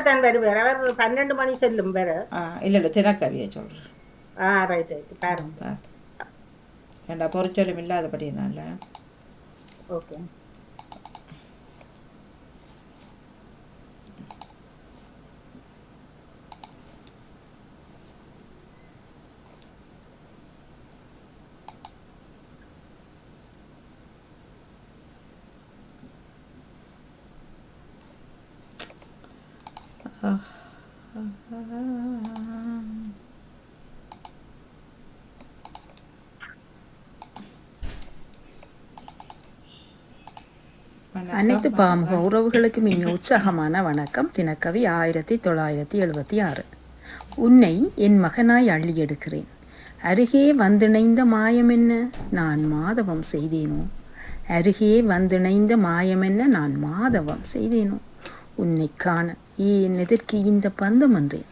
தான் வருவார் அவர் பன்னெண்டு மணி செல்லும் வேற ஆ இல்லை இல்லை தினக்கவியை சொல்கிறேன் ஆ ரைட் ரைட் பாருங்க ஏண்டா பொறிச்சொல்லும் இல்லாதபடினால ஓகே அனைத்து பாமுக உறவுகளுக்கும் இனி உற்சாகமான வணக்கம். தினக்கவி ஆயிரத்தி தொள்ளாயிரத்தி எழுபத்தி ஆறு. உன்னை என் மகனாய் அள்ளி எடுக்கிறேன் அருகே வந்திணைந்த மாயம் என்ன? நான் மாதவம் செய்தேனோ? அருகே வந்திணைந்த மாயம் என்ன? நான் மாதவம் செய்தேனோ? உன்னை காண ஏன் எதற்கு இந்த பந்தம் என்றேன்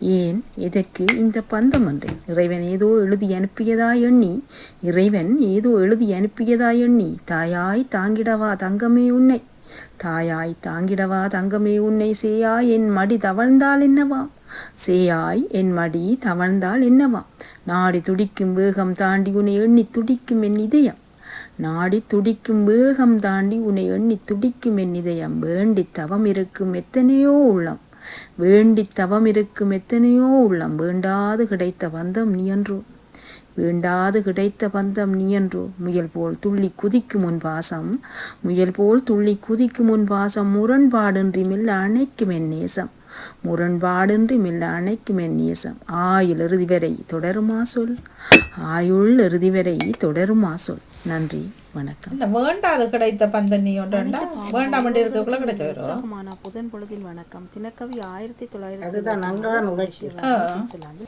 ஏன் எதற்கு இந்த பந்தம் என்றேன் இறைவன் ஏதோ எழுதி அனுப்பியதா எண்ணி? இறைவன் ஏதோ எழுதி அனுப்பியதா எண்ணி? தாயாய் தாங்கிடவா தங்கமே உன்னை? தாயாய் தாங்கிடவா தங்கமே உன்னை? சேயாய் என் மடி தவழ்ந்தால் என்னவா? சேயாய் என் மடி தவழ்ந்தால் என்னவா? நாடி துடிக்கும் வேகம் தாண்டி உன்னை எண்ணி துடிக்கும் என் இதயம். நாடி துடிக்கும் வேகம் தாண்டி உன்னை எண்ணி துடிக்கும் என் இதயம் வேண்டி தவம் இருக்கும் எத்தனையோ உள்ளம். வேண்டி தவம் இருக்கும் எத்தனையோ உள்ளம். வேண்டாது கிடைத்த பந்தம் நீயன்றோ வேண்டாது கிடைத்த பந்தம் நீயன்றோ முயல் போல் துள்ளி குதிக்கும் உன் வாசம். முயல் போல் துள்ளி குதிக்கும் உன் பாசம் முரண்பாடின்றி மெல்ல அணைக்கும் என் நேசம். முரண்பாடின்றி மெல்ல அணைக்கும் என் நேசம். ஆயுள் இறுதி வரை தொடருமா சொல்? ஆயுள் இறுதி வரை தொடருமா சொல்? நன்றி வணக்கம். இல்லை வேண்டாது கிடைத்த பந்தன் ஒன்றாண்டா வேண்டாம். இருக்கக்குள்ள கிடைச்ச வரும். புதன் பொழுதில் வணக்கம். தினக்கவி ஆயிரத்தி தொள்ளாயிரத்தி அதுதான் அங்கதான் உழைச்சி தொள்ளாயிரத்தி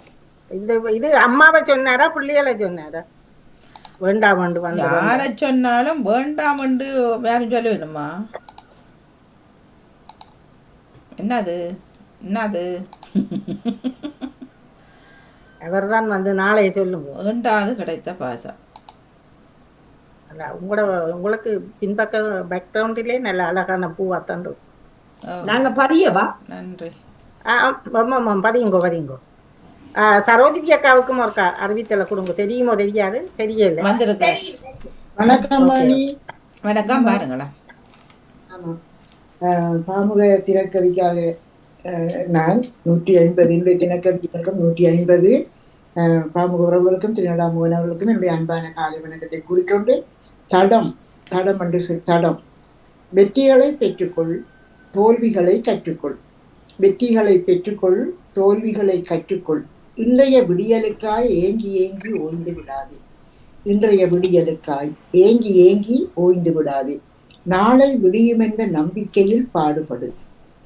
இந்த இது அம்மாவை சொன்னாரா பிள்ளைகளை சொன்னாரா? வேண்டாம் கொண்டு வந்து யாரை சொன்னாலும் வேண்டாம் என்று யாரும் சொல்ல வேணுமா? என்னது? என்னது? அவர்தான் வந்து நாளைய சொல்லுங்க. வேண்டாது கிடைத்த பாசம் அல்ல உங்களோட உங்களுக்கு பின்பக்க பேக்ரவுண்டிலே நல்ல அழகான பூவா தந்து ஓ, நாங்க பதியவா? நன்றி. ஆமாம் பதியுங்கோ பதியுங்கோ. ஆ, சரோஜினி அக்காவுக்கும் ஒருக்கா அறிவித்தலை கொடுங்க. தெரியுமோ தெரியாது? தெரியல. வந்திருக்க? வணக்கம் வாணி வணக்கம் பாருங்களேன். ஆமா. அஹ், பாமுக தினக்கவிக்காக நான் நூற்றி ஐம்பது என்னுடைய தினக்கவி வணக்கம் நூற்றி ஐம்பது பாமுக உறவுகளுக்கும் திருநடாமுகன் அவர்களுக்கும் என்னுடைய அன்பான காலை வணக்கத்தை கூறிக்கொண்டு தடம் தடம் என்று சொல் தடம். வெற்றிகளை பெற்றுக்கொள் தோல்விகளை கற்றுக்கொள். வெற்றிகளை பெற்றுக்கொள் தோல்விகளை கற்றுக்கொள். இன்றைய விடியலுக்காய் ஏங்கி ஏங்கி ஓய்ந்து விடாதே. இன்றைய விடியலுக்காய் ஏங்கி ஏங்கி ஓய்ந்து விடாதே. நாளை விடியும் என்ற நம்பிக்கையில் பாடுபடு.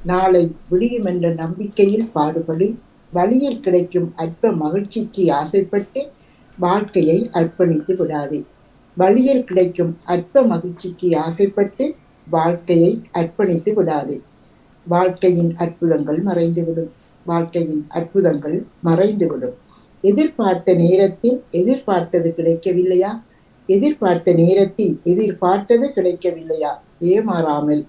நாளை விடியும் என்ற நம்பிக்கையில் பாடுபடு. வழியில் கிடைக்கும் அற்ப மகிழ்ச்சிக்கு ஆசைப்பட்டு வாழ்க்கையை அர்ப்பணித்து விடாதே. வழியில் கிடைக்கும் அற்ப மகிழ்ச்சிக்கு ஆசைப்பட்டு வாழ்க்கையை அர்ப்பணித்து விடாதே. வாழ்க்கையின் அற்புதங்கள் மறைந்துவிடும். வாழ்க்கையின் அற்புதங்கள் மறைந்துவிடும். எதிர்பார்த்த நேரத்தில் எதிர்பார்த்தது கிடைக்கவில்லையா? எதிர்பார்த்த நேரத்தில் எதிர்பார்த்தது கிடைக்கவில்லையா? ஏமாறாமல்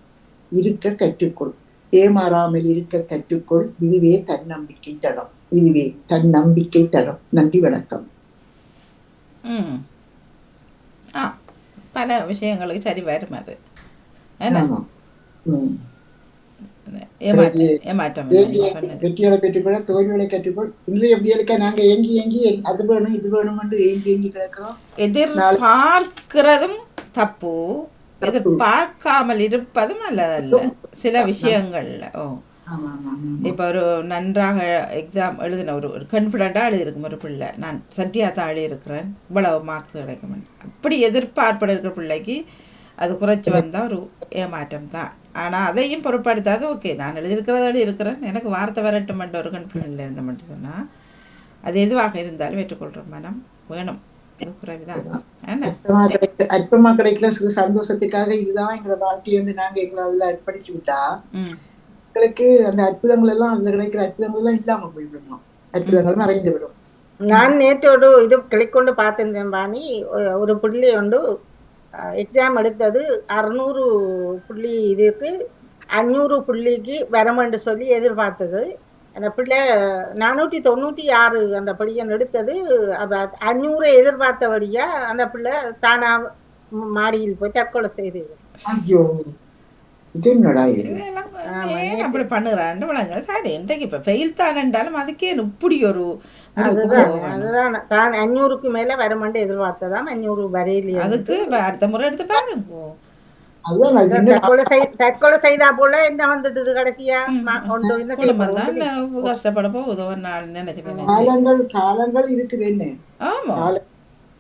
இருக்க கற்றுக்கொள். ஏமாறாமல் இருக்க கற்றுக்கொள். இதுவே தன்னம்பிக்கை தடம் இதுவே தன்னம்பிக்கை தடம் நன்றி வணக்கம். ம் ஆ பல விஷயங்களுக்கு சரி வரும் அது என்ன ஆமா ம். ஏமாற்றம் ஏமாற்றம் இல்லை ஏங்கி நீங்க ஏங்கி சொன்னது வெற்றிகளை பெற்றுக்கொள்ள தோல்விகளை கற்றுக்கொள் இன்றைய விடியலுக்கா நாங்க ஏங்கி ஏங்கி அது வேணும் இது வேணும் ஏங்கி ஏங்கி கிடக்கிறோம் எதிர்பார்க்கிறதும் தப்பு எதிர்பார்க்காமல் இருப்பதும் நல்லதல்ல சில விஷயங்கள்ல ஓ. இப்போ ஒரு நன்றாக எக்ஸாம் எழுதின ஒரு ஒரு கான்ஃபிடண்ட்டாக எழுதியிருக்கும் ஒரு பிள்ளை. நான் சத்தியா தான் எழுதியிருக்கிறேன். இவ்வளவு மார்க்ஸ் கிடைக்கும். அப்படி எதிர்பார்ப்பட இருக்கிற பிள்ளைக்கு அது குறைச்சி வந்தால் ஒரு ஏமாற்றம் தான். ஆனால் அதையும் பொருட்படுத்தாது. ஓகே நான் எழுதியிருக்கிறத எழுதியிருக்கிறேன் எனக்கு வார்த்தை வரட்டும் மட்டும் ஒரு கான்ஃபிடென்ட்ல இருந்த மட்டும் சொன்னால் அது எதுவாக இருந்தாலும் ஏற்றுக்கொள்கிற மனம் வேணும். அற்பமா கிடைக்க அற்பமா கிடைக்கிற சிறு சந்தோஷத்துக்காக இதுதான் எங்களோட வாழ்க்கை வந்து நாங்க எங்களை அதுல அர்ப்பணிச்சு விட்டா ம் எங்களுக்கு அந்த அற்புதங்கள் எல்லாம் அதுல கிடைக்கிற அற்புதங்கள் எல்லாம் இல்லாம போய்விடணும் அற்புதங்கள் மறைந்து விடும். நான் நேற்றோடு இது கிளிக்கொண்டு பார்த்திருந்தேன் பாணி. ஒரு புள்ளி உண்டு. எக்ஸாம் எடுத்தது அறுநூறு புள்ளி இதுக்கு அஞ்சூறு புள்ளிக்கு வரமென்று சொல்லி எதிர்பார்த்தது. அந்த பிள்ளை நானூற்றி தொண்ணூற்றி ஆறு அந்த படியன் எடுத்தது. அஞ்சூறு எதிர்பார்த்தபடியா அந்த பிள்ளை தானா மாடியில் போய் தற்கொலை செய்து இது இதெல்லாம் ஏன் அப்படி பண்ணுறான்னு விளங்க சரி இன்றைக்கு இப்போ ஃபெயில் தானேன்றாலும் அதுக்கே இப்படி ஒரு அதுதான் தான் அஞ்சூறுக்கு மேல வரமென்று எதிர்பார்த்ததாம் அஞ்சூறு வரையிலேயே அதுக்கு அடுத்த முறை எடுத்து பாருங்க. தற்கொலை செய் தற்கொலை செய்தா போல என்ன வந்துட்டுது கடைசியா? தான் கஷ்டப்பட போகுது ஒரு நாள் நினைச்சு நினைச்சு. காலங்கள் காலங்கள் இருக்குது என்ன ஆமா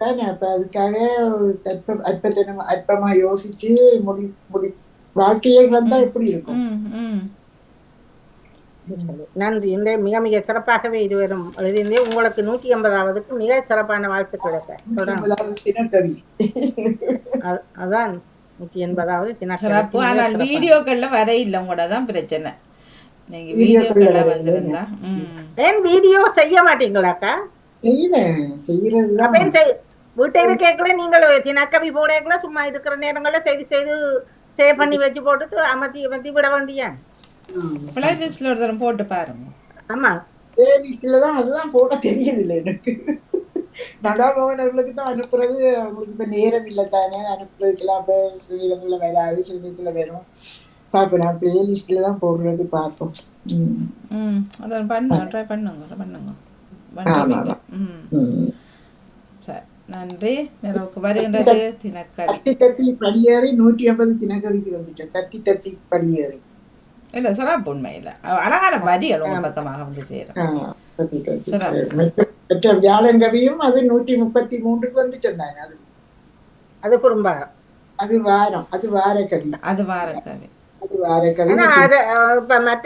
தானே அதுக்காக அற்ப அற்பமா யோசிச்சு முடி முடி வாழ்க்கையே வந்தா எப்படி இருக்கும்? ம் ம். நன்றி. இந்த மிக மிக சிறப்பாகவே இருவரும் எழுதியிருந்தே உங்களுக்கு நூற்றி ஐம்பதாவதுக்கு மிக சிறப்பான வாழ்த்து கிடைக்க அதாவது தினக்கவி. அ- அதான். நூற்றி எண்பதாவது சிறப்பு. ஆனால் வீடியோக்கள்ல வர இல்லை உங்களோட தான் பிரச்சனை. நீங்க வீடியோக்கள்ல வந்திருந்தா ம். ஏன் வீடியோ செய்ய மாட்டீங்களாக்கா செய்வேன் வீட்டை இருக்கேக்குள்ள நீங்கள் தினக்கவி போடேக்குள்ள சும்மா இருக்கிற நேரங்கள்ல செய்து செய்து சேவ் பண்ணி வச்சு போட்டுட்டு அமர்த்தி அமர்த்தி விட வேண்டியா. பிளேலிஸ்ட்ல ஒரு தரம் போட்டு பாருங்க. ஆமா. பிளேலிஸ்ட்ல தான் அதுதான் போட தெரியதில்லை எனக்கு. நடாமோகன் அவர்களுக்கு தான் அனுப்புறது. அவங்களுக்கு இப்ப நேரம் இல்லை தானே. அனுப்புறதுக்கெல்லாம் இப்ப சில இடங்கள்ல வராது. சில இடத்துல வரும் பார்ப்போம். நான் பிளேலிஸ்ட்ல தான் போடுறது பார்ப்போம். ம். ம். அதான் பண்ணுங்க ட்ரை பண்ணுங்க. பண்ணுங்க ஆமா, பண்ணுவீங்க. ம். நன்றி. நிறவுக்கு வருகின்றது தினக்கவி தத்தி தத்தி படியேறி நூற்றி ஐம்பது தினக்கவிக்கு வந்துட்டேன். தத்தி தத்தி படியேறி. இல்ல சிறப்பு உண்மையில். அழகான வரிகள் உங்க பக்கமாக வந்து சேரும். மற்ற- வியாழங்கவியும் அது நூற்றி முப்பத்தி மூன்றுக்கு வந்துட்டேன் நான். அது அது குறும்பா அது வாரம். அது வார கவி அது வார கவி அது வார கவி மற்ற